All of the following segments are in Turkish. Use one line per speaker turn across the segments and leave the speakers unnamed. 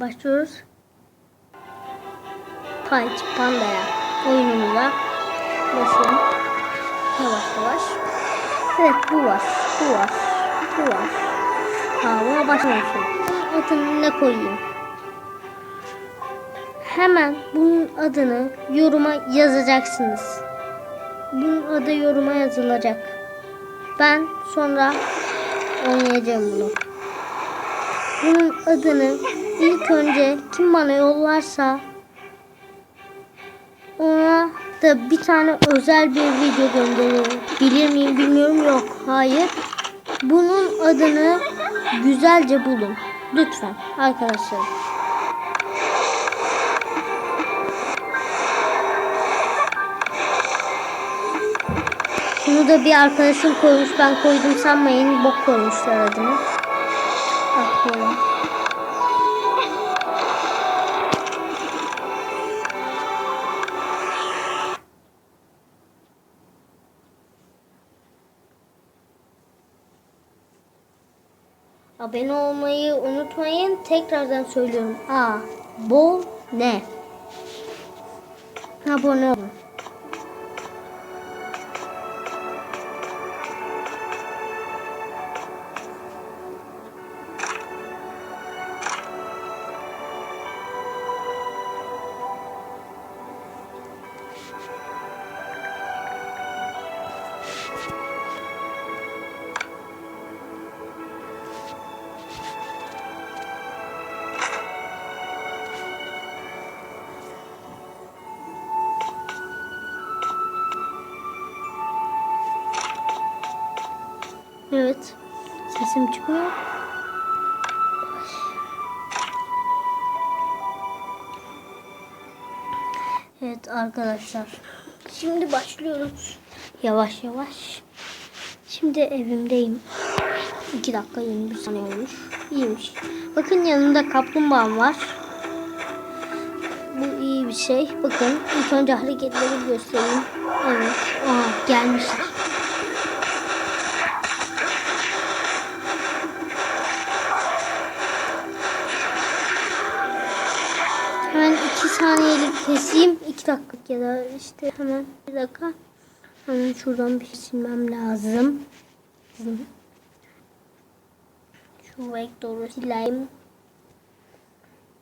başlıyoruz. Punch Panda'ya oyunumuza başlayalım. Yavaş yavaş. Evet bu var. Bu var. Bu var. Ha buna başlamışım. Adını ne koyayım? Hemen bunun adını yoruma yazacaksınız. Bunun adı yoruma yazılacak. Ben sonra oynayacağım bunu. Bunun adını ilk önce kim bana yollarsa ona da bir tane özel bir video gönderirim. Bilir miyim bilmiyorum yok. Hayır. Bunun adını güzelce bulun. Lütfen arkadaşlar. Bunu da bir arkadaşım koymuş. Ben koydum sanmayın. Bok koymuşlar adını. Bakıyorum. Abone olmayı unutmayın. Tekrardan söylüyorum. A, bol ne? Abone olun. Evet. Sesim çıkıyor. Evet arkadaşlar. Şimdi başlıyoruz. Yavaş yavaş. Şimdi evimdeyim. 2 dakika 21 saniye olmuş. İyiymiş. Bakın yanımda kaplumbağam var. Bu iyi bir şey. Bakın ilk önce hareketleri göstereyim. Evet. Aa, gelmişler. Hemen iki saniyelik keseyim. iki dakika ya da işte hemen bir dakika. Hemen şuradan bir silmem lazım. Şu vektörü sileyim.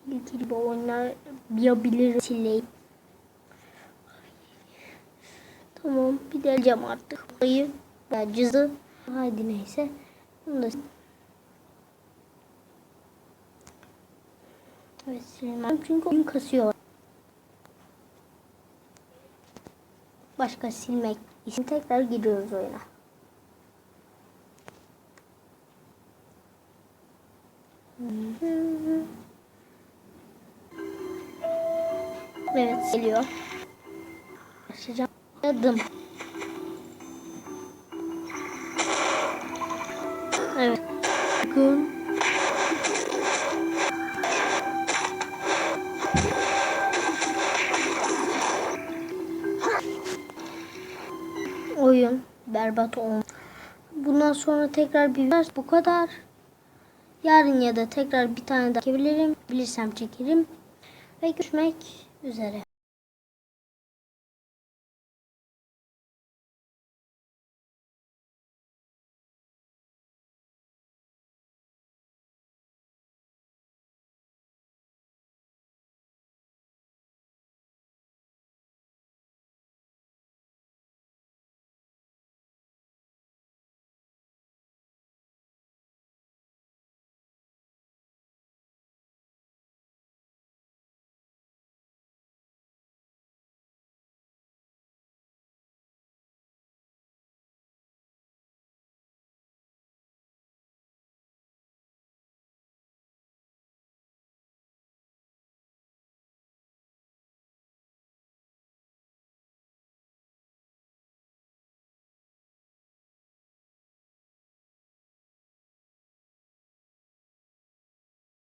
İlgili bu oyunlar yapabilir sileyim. Tamam bir deleceğim artık. Ayı ya cızı. Haydi neyse. Bunu da Silmem çünkü oyun kasıyor. Başka silmek için tekrar giriyoruz oyuna. Evet geliyor. Başlayacağım. Adım. Evet. Bugün berbat oldu. Bundan sonra tekrar bir bu kadar. Yarın ya da tekrar bir tane daha çekebilirim. Bilirsem çekerim. Ve görüşmek üzere.